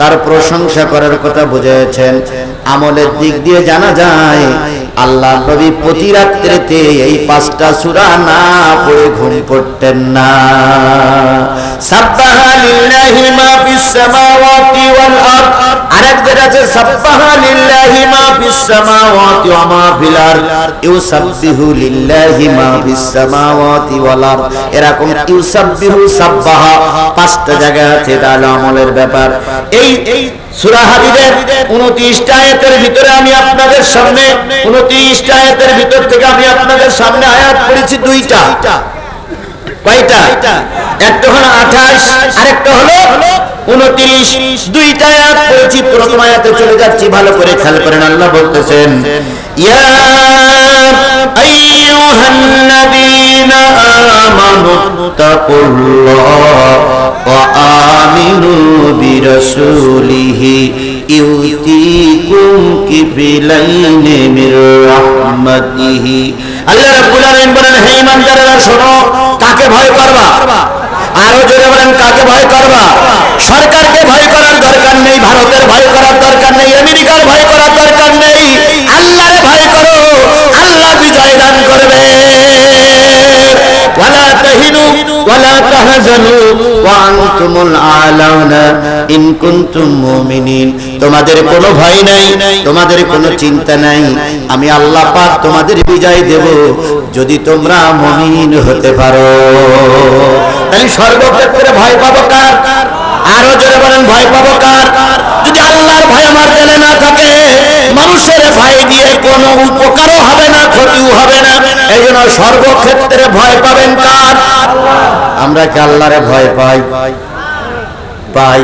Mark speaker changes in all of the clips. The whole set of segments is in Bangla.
Speaker 1: তার প্রশংসা করার কথা বুঝেছেন। আমলের দিক দিয়ে জানা যায়, আল্লাহ নবী প্রতি রাত্রিতে এই পাঁচটা সুরা না পড়ে ঘুম পড়তেন না। সাব্বাহা লিল্লাহি মা ফিস সামাওয়াতি ওয়াল আরদ আরেক জায়গা আছে সাব্বাহা লিল্লাহি মা ফিস সামাওয়াতি ওয়া মা ফিল আরদ। ইউসাব্বিহু লিল্লাহি মা ফিস সামাওয়াতি ওয়াল আরদ। এরকম ইউসাব্বিহু সাব্বাহা পাঁচটা জায়গা আছে তাহলে আমলের ব্যাপার। এই এই সূরা হাদিদের 29 আয়াতের ভিতরে আমি আপনাদের সামনে 29 আয়াতের ভিতর থেকে আমি আপনাদের সামনে আয়াত পড়েছি দুইটা। কয়টা? একটা হলো আঠাশ, আরেকটা হলো উনত্রিশ, দুইটা আয়াত পড়েছি, প্রথম আয়াতে চলে যাচ্ছি, ভালো করে খেয়াল করেন, আল্লাহ বলতেছেন, ইয়া আইয়ুহান নাবিয়্যিনা আমানু তাকুল্লাহ ওয়া আমিনু বিরাসূলিহি, ইউতিকুম কিফিলাইনি মির রাহমাতিহি। আল্লাহ রাব্বুল আলামিন বলেন, হে ঈমানদারেরা, শোনো, কাকে ভয় করবা? আরও জোরে বলেন, কাকে ভয় করবা? সরকারকে ভয় করার দরকার নেই, ভারতের ভয় করার দরকার নেই, আমেরিকার ভয় করার দরকার নেই। আল্লাহরে ভয় করো, আল্লাহ বিজয় দান করবে। তোমাদের কোনো ভয় নাই, তোমাদের কোনো চিন্তা নাই। আমি আল্লাহ পাক তোমাদের বিজয় দেব। যদি তোমরা মুমিন হতে পারো। তাহলে সর্বক্ষেত্রে ভয় পাবো কার? আরও জোরে বলেন, ভয় পাবো কার? যদি আল্লাহর ভয় আমার দিলে না থাকে, মানুষের ভয় দিয়ে কোনো উপকারও হবে না, ক্ষতিও হবে না। এই জন্য সর্বক্ষেত্রে ভয় পাবেন কার? আমরা কি আল্লাহরে ভয় পাই? পাই।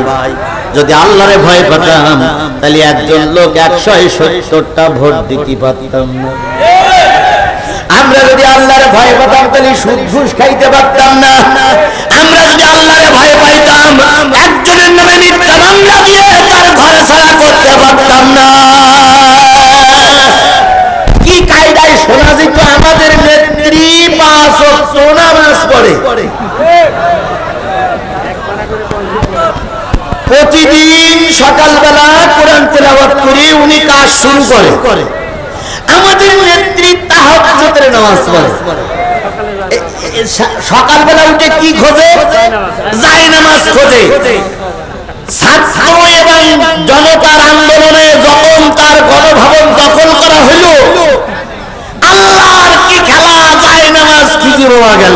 Speaker 1: যদি আল্লাহরে ভয় পেতাম, তাহলে একজন লোক একশো সত্তরটা ভোট দিতে পারতাম না। আমরা যদি আল্লাহর ভয় পেতাম তাহলে সুদ ঘুষ খাইতে পারতাম না, আমরা যদি আল্লাহর ভয় পাইতাম, একজনের নামে মিথ্যা দিয়ে তার ঘর ছাড়া করতে পারতাম না। কি কায়দায় যেত আমাদের নেত্রী পাঁচ সোনা মাস পড়ে? প্রতিদিন সকালবেলা কোরআন তেলাওয়াত করে উনি কাজ শুরু করে। আমাদের নেত্রী তাহাজ্জুদের নামাজ পড়ে। সকালবেলা উঠে কি খোঁজে? যাই নামাজ খোঁজে। এবং জনতার আন্দোলনে যখন তার গণভবন দখল করা হইল, আল্লাহর কি খেলা যায় নামাজ খুঁজে পাওয়া গেল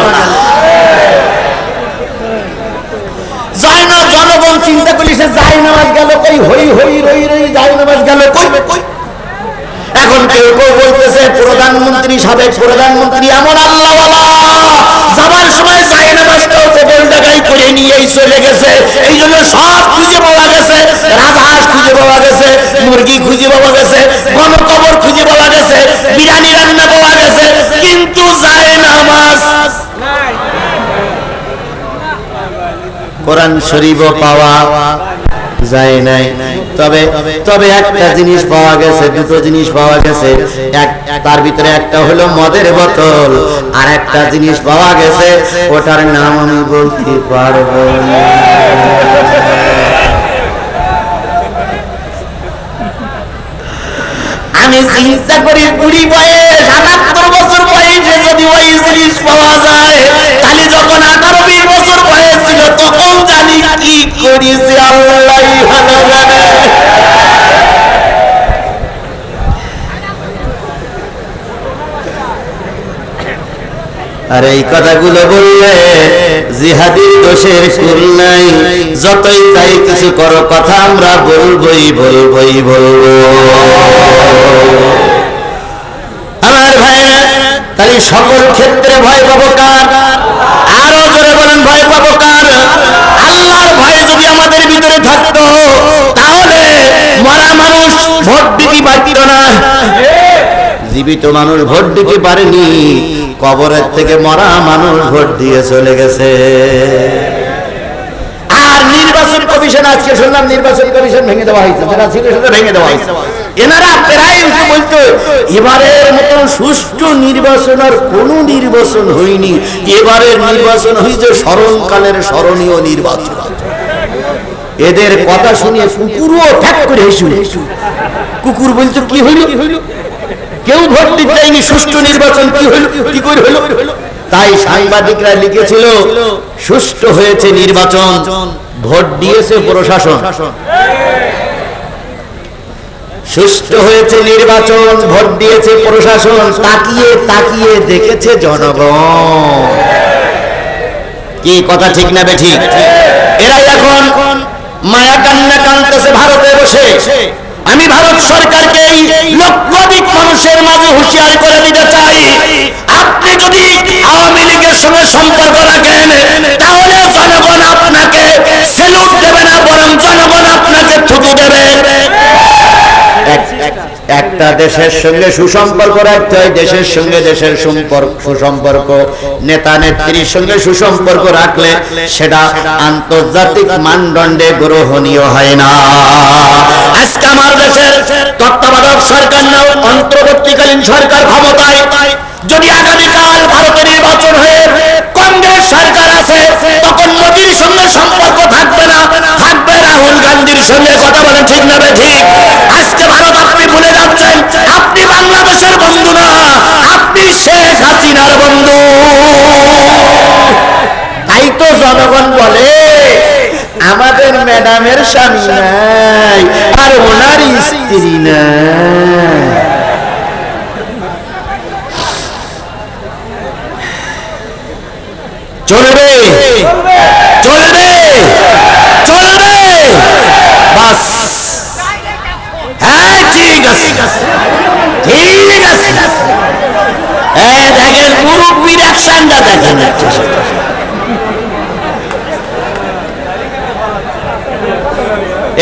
Speaker 1: বলতেছে প্রধানমন্ত্রী, সাবেক প্রধানমন্ত্রী, এমন আল্লাহ যাবার সময় যায় নামাজটাও গোল জায়গায় করে নিয়েই চলে গেছে। এই জন্য সব খুঁজে পাওয়া গেছে, রাজহাঁস খুঁজে পাওয়া গেছে, মুরগি খুঁজে পাওয়া গেছে, গণকবর খুঁজে পাওয়া গেছে, বিরিয়ানি রান্না পাওয়া গেছে, কিন্তু যায় নামাজ। কোরআন শরীফও পাওয়া যায় নাই। তবে তবে একটা জিনিস পাওয়া গেছে দুটো জিনিস পাওয়া গেছে। এক তার ভিতরে একটা হলো মদের বোতল। আর একটা জিনিস পাওয়া গেছে ওটার নাম আমি বলতে পারব আমি চিন্তা করি কুড়ি বয়স আটাত্তর বছর বয়সে। যদি ওই জিনিস পাওয়া যায়, তাহলে যখন আঠারো বিশ বছর বয়স ছিল তখন জানি কি করেছি আল্লাহ ভালো জানে আর এই কথাগুলো বললে জিহাদির দোষের কুল নাই। যতই তাই কিছু করো, কথা আমরা বলবই বলবই, বলব। সকল ক্ষেত্রে ভয় পাবো কার? আরও জোরে বলেন ভয় পাবো কার? আল্লাহর ভয় যদি আমাদের ভিতরে থাকতো তাহলে মরা মানুষ ভোট দিতে পারত না। জীবিত মানুষ ভোট দিতে পারেনি কবরের থেকে মরা মানুষ ভোট দিয়ে চলে গেছে। আর নির্বাচন কমিশন আজকে শুনলাম নির্বাচন কমিশন ভেঙে দেওয়া হয়েছে যারা ছিল সেটা ভেঙে দেওয়া হয়েছে। এনারা প্রায় এসে বলতো এবারের মতন সুষ্ঠু নির্বাচন আর কোন নির্বাচন হয়নি। এবারের নির্বাচন হয়েছে স্মরণকালের স্মরণীয় নির্বাচন। এদের কথা শুনিয়ে কুকুরও ঠ্যাক করে হেসুল কুকুর বলতো কি হইল? কেউ ভোট দিতে যায়নি সুষ্ঠু নির্বাচন কি হইল? কি করে হইল? তাই সাংবাদিকরা লিখেছিল, সুষ্ঠু হয়েছে নির্বাচন, ভোট দিয়েছে প্রশাসন। সুষ্ঠু হয়েছে নির্বাচন, ভোট দিয়েছে প্রশাসন, তাকিয়ে তাকিয়ে দেখেছে জনগণ। কি কথা ঠিক না বে ঠিক? এরাই এখন মায়া কান্না কানতেছে ভারতে বসে। আমি ভারত সরকারকে লক্ষাধিক মানুষের মাঝে হুঁশিয়ার করে দিতে চাই। আপনি যদি আওয়ামী লীগের সঙ্গে সম্পর্ক রাখেন একটা দেশের সঙ্গে সুসম্পর্ক রাখতে হয়, দেশের সঙ্গে দেশের সম্পর্ক সুসম্পর্ক। নেতা নেত্রীর সঙ্গে সুসম্পর্ক রাখলে সেটা আন্তর্জাতিক মানদণ্ডে গ্রহণীয় হয় না। আজকে আমার দেশের তত্ত্বাবধায়ক সরকার না অন্তর্বর্তীকালীন সরকার ক্ষমতায়। যদি আগামীকাল ভারতের নির্বাচন হয়ে কংগ্রেস সরকার আছে, তখন মোদীর সঙ্গে সম্পর্ক থাকবে না। থাকবে রাহুল গান্ধীর সঙ্গে কথা বলেন ঠিক না ঠিক? বন্ধু। তাই তো জনগণ বলে, আমাদের ম্যাডামের স্বামী নাই, আর ওনার স্ত্রী চলবে চলবে চলবে। বাস। হ্যাঁ ঠিক আছে ঠিক আছে। হ্যাঁ দেখেন, মুরব্বীর অ্যাকশনটা দেখেন।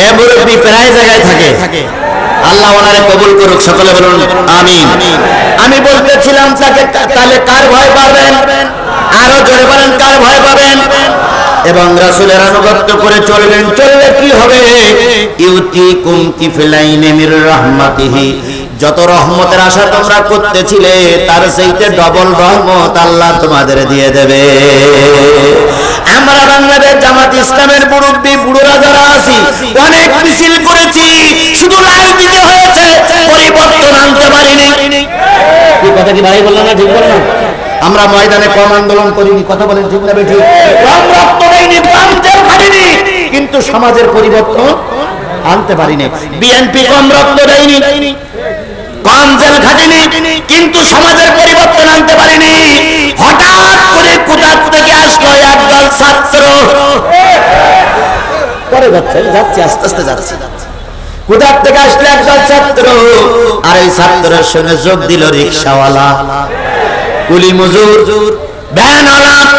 Speaker 1: এ মুরব্বী প্রায় জায়গায় থাকে। আল্লাহ ওনারে কবুল করুক, সকলে বলুন আমি আমি বলতেছিলাম, তাকে তাহলে কার ভয় পাবেন? আরও জোরে বলেন, কার ভয় পাবেন? এবং রাসুলের আনুগত্য করে চলবেন চললে কি হবে? ইউতি কুম কিফলাইনে মির রাহমাতিহি। যত রহমতের আশা তোমরা করতেছিলে তার সেইতে ডবল রহমত আল্লাহ তোমাদের দিয়ে দেবে। আমরা বাংলাদেশ জামাত ইসলামের মুরব্বী বুড়োরা যারা আছি অনেক মিছিল করেছি শুধু দিতে হয়েছে পরিবর্তন আনতে পারিনি। কি কথা কি ভাই বললাম না? ঠিক বললাম আমরা ময়দানে কম আন্দোলন করিনি কথা বলেন ঠিক না ঠিক রক্ত জেল খাটিনি। কিন্তু সমাজের পরিবর্তন আনতে পারিনি। বিএনপি কম রক্ত দেয়নি কম জেল খাটিনি কিন্তু সমাজের পরিবর্তন আনতে পারিনি। হঠাৎ করে কোথা থেকে আসলো একদল ছাত্র। পরে যাচ্ছে যাচ্ছে আস্তে আস্তে যাচ্ছে। কোথার থেকে আসলো একদল ছাত্র। আর এই ছাত্রের সঙ্গে যোগ দিল রিক্সাওয়ালা। কুলি মজুর ভ্যানওয়ালা ছোট্ট ছোট্ট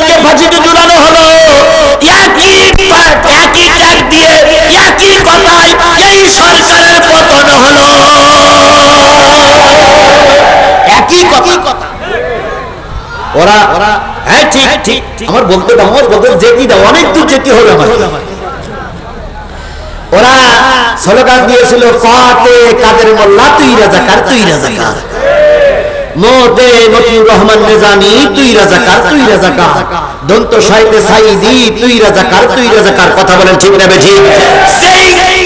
Speaker 1: ওরা ওরা হ্যাঁ ঠিক ঠিক আমার বলতে দাও আমার বলতে যেতে দাও অনেক দূর যেতে হবে আমার। ওরা স্লোগান দিয়েছিল ফাতে কাদের মোল্লা তুই রাজাকার তুই রাজাকার। মোতে মতিউর রহমান নিজামি তুই রাজাকার তুই রাজাকার। দন্ত সাইদি তুই রাজাকার তুই রাজাকার। কথা বলেন ঠিক না ঠিক? সেই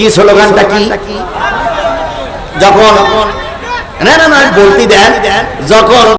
Speaker 1: কি স্লোগানটা কি? যখন না না না বলতে দেন। যখন